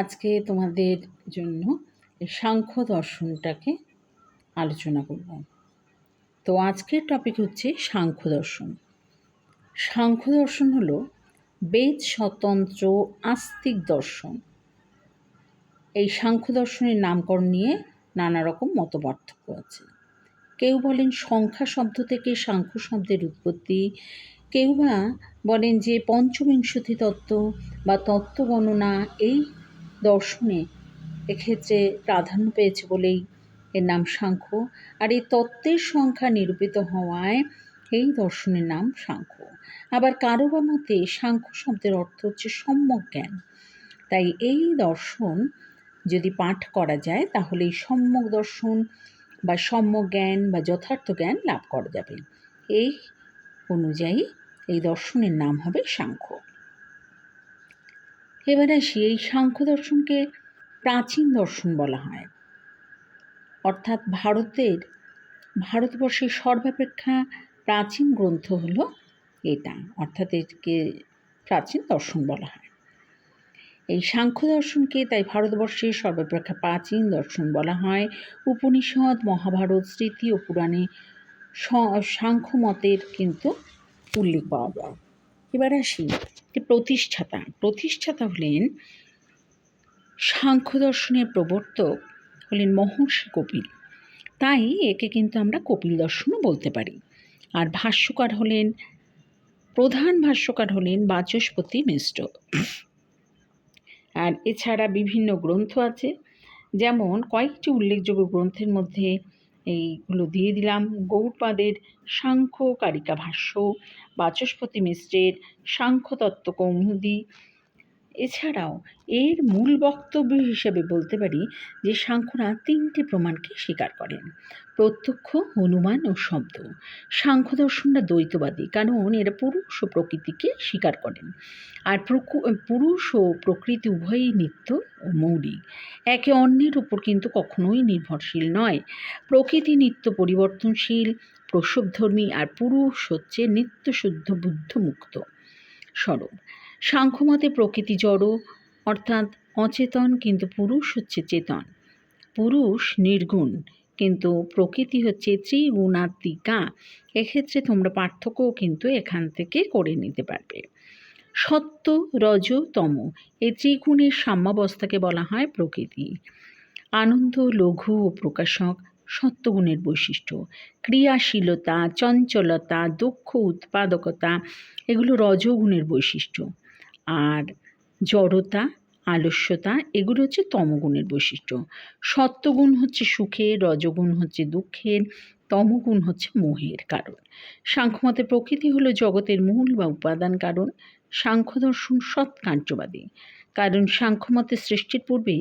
আজকে তোমাদের জন্য সাংখ্য দর্শনটাকে আলোচনা করব। তো আজকের টপিক হচ্ছে সাংখ্য দর্শন। সাংখ্য দর্শন হলো বেদ স্বতন্ত্র আস্তিক দর্শন। এই সাংখ্য দর্শনের নামকরণ নিয়ে নানা রকম মতপার্থক্য আছে। কেউ বলেন সংখ্যা শব্দ থেকে সাংখ্য শব্দের উৎপত্তি, কেউ বা বলেন যে পঞ্চবিংশতি তত্ত্ব বা তত্ত্ব গণনা এই দর্শনে এক্ষেত্রে প্রাধান্য পেয়েছে বলেই এর নাম সাংখ্য। আর এই তত্ত্বের সংখ্যা নিরূপিত হওয়ায় এই দর্শনের নাম সাংখ্য। আবার কারও বা মতে সাংখ্য শব্দের অর্থ হচ্ছে সম্যক জ্ঞান। তাই এই দর্শন যদি পাঠ করা যায় তাহলে এই সম্যক দর্শন বা সম্যক জ্ঞান বা যথার্থ জ্ঞান লাভ করা যাবে। এই অনুযায়ী এই দর্শনের নাম হবে সাংখ্য। এবার আসি এই সাংখ্য দর্শনকে প্রাচীন দর্শন বলা হয়। অর্থাৎ ভারতের, ভারতবর্ষের সর্বাপেক্ষা প্রাচীন গ্রন্থ হল এটা, অর্থাৎ একে প্রাচীন দর্শন বলা হয়। এই সাংখ্য দর্শনকে তাই ভারতবর্ষের সর্বাপেক্ষা প্রাচীন দর্শন বলা হয়। উপনিষদ, মহাভারত, স্মৃতি ও পুরাণে সাংখ্য মতের কিন্তু উল্লেখ পাওয়া যায়। এবার আসি যে প্রতিষ্ঠাতা। প্রতিষ্ঠাতা হলেন সাংখ্য দর্শনের প্রবর্তক হলেন মহর্ষি কপিল। তাই একে কিন্তু আমরা কপিল দর্শনও বলতে পারি। আর ভাষ্যকার হলেন, প্রধান ভাষ্যকার হলেন বাচস্পতি মিশ্র আর এছাড়া বিভিন্ন গ্রন্থ আছে। যেমন কয়েকটি উল্লেখযোগ্য গ্রন্থের মধ্যে এইগুলো দিয়ে দিলাম। গৌড়পাদের সাংখ্য কারিকা ভাষ্য বাচস্পতি মিশ্রের সাংখ্যতত্ত্ব কৌমুদি এছাড়াও এর মূল বক্তব্য হিসেবে বলতে পারি যে সাংখ্যরা তিনটি প্রমাণকে স্বীকার করেন। প্রত্যক্ষ, অনুমান ও শব্দ। সাংখ্য দর্শনরা দ্বৈতবাদী, কারণ এরা পুরুষ ও প্রকৃতিকে স্বীকার করেন। আর পুরুষ ও প্রকৃতি উভয়ই নিত্য ও মৌলিক। একে অন্যের উপর কিন্তু কখনোই নির্ভরশীল নয়। প্রকৃতি নিত্য পরিবর্তনশীল, প্রসবধর্মী, আর পুরুষ হচ্ছে নিত্যশুদ্ধ বুদ্ধমুক্ত। স্বরূপ সাংখ্যমতে প্রকৃতি জড়, অর্থাৎ অচেতন কিন্তু পুরুষ হচ্ছে চেতন। পুরুষ নির্গুণ, কিন্তু প্রকৃতি হচ্ছে ত্রিগুণাত্মিকা। এক্ষেত্রে তোমরা পার্থক্যও কিন্তু এখান থেকে করে নিতে পারবে। সত্য, রজ, তম, এই ত্রিগুণের সাম্যাবস্থাকে বলা হয় প্রকৃতি। আনন্দ, লঘু ও প্রকাশক সত্যগুণের বৈশিষ্ট্য। ক্রিয়াশীলতা, চঞ্চলতা, দক্ষ উৎপাদকতা, এগুলো রজগুণের বৈশিষ্ট্য। আর জড়তা, আলস্যতা, এগুলো হচ্ছে তমগুণের বৈশিষ্ট্য। সত্যগুণ হচ্ছে সুখের রজগুণ হচ্ছে দুঃখের, তমগুণ হচ্ছে মোহের কারণ। সাংখ্যমতে প্রকৃতি হলো জগতের মূল বা উপাদান কারণ। সাংখ্য দর্শন সৎকার্যবাদী কারণ সাংখ্যমতে সৃষ্টির পূর্বে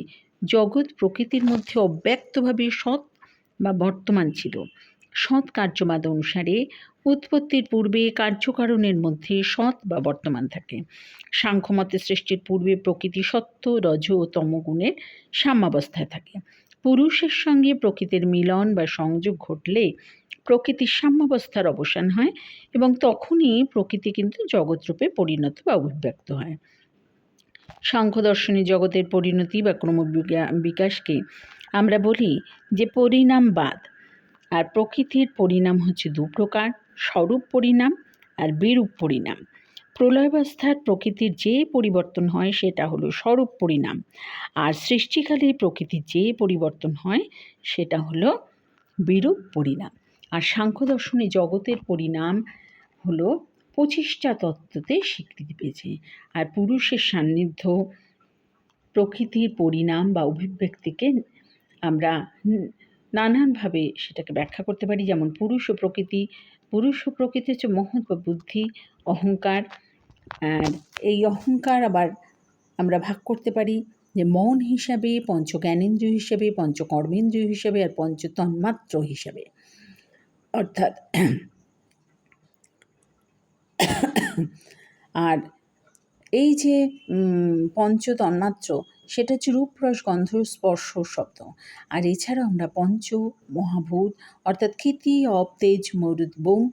জগৎ প্রকৃতির মধ্যে অব্যক্তভাবে সৎ বা বর্তমান ছিল। সৎ কার্যবাদ অনুসারে উৎপত্তির পূর্বে কার্যকারণের মধ্যে সৎ বা বর্তমান থাকে। সাংখ্যমতে সৃষ্টির পূর্বে প্রকৃতি সত্য, রজ ও তমগুণের সাম্যাবস্থায় থাকে। পুরুষের সঙ্গে প্রকৃতির মিলন বা সংযোগ ঘটলে প্রকৃতির সাম্যাবস্থার অবসান হয় এবং তখনই প্রকৃতি কিন্তু জগৎরূপে পরিণত বা অভিব্যক্ত হয়। সাংখ্য দর্শনী জগতের পরিণতি বা ক্রম বিকাশকে আমরা বলি যে পরিণামবাদ। আর প্রকৃতির পরিণাম হচ্ছে দু প্রকার, স্বরূপ পরিণাম আর বিরূপ পরিণাম। প্রলয়াবস্থার প্রকৃতির যে পরিবর্তন হয় সেটা হলো স্বরূপ পরিণাম। আর সৃষ্টিকালে প্রকৃতির যে পরিবর্তন হয় সেটা হলো বিরূপ পরিণাম। আর সাংখ্য দর্শনে জগতের পরিণাম হলো পঁচিশটা তত্ত্বতে স্বীকৃতি পেয়েছে। আর পুরুষের সান্নিধ্য প্রকৃতির পরিণাম বা অভিব্যক্তিকে আমরা নানানভাবে সেটাকে ব্যাখ্যা করতে পারি। যেমন পুরুষ ও প্রকৃতি, পুরুষ ও প্রকৃতি হচ্ছে মহৎ বা বুদ্ধি, অহংকার। আর এই অহংকার আবার আমরা ভাগ করতে পারি যে মন হিসাবে পঞ্চ জ্ঞানেন্দ্রিয় হিসেবে, পঞ্চকর্মেন্দ্রিয় হিসেবে আর পঞ্চ তন্মাত্র হিসাবে। অর্থাৎ আর এই যে পঞ্চ তন্মাত্র সেটা হচ্ছে রূপরস গন্ধ স্পর্শ শব্দ। আর এছাড়া আমরা পঞ্চ, মহাভূত, অর্থাৎ ক্ষিতি অপ তেজ মরুদ, বোম,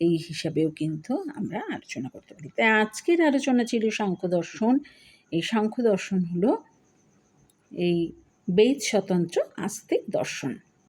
এই হিসাবেও কিন্তু আমরা আলোচনা করতে পারি। তাই আজকের আলোচনা ছিল সাংখ্য দর্শন। এই সাংখ্য দর্শন হলো এই বেদ স্বতন্ত্র আস্তিক দর্শন।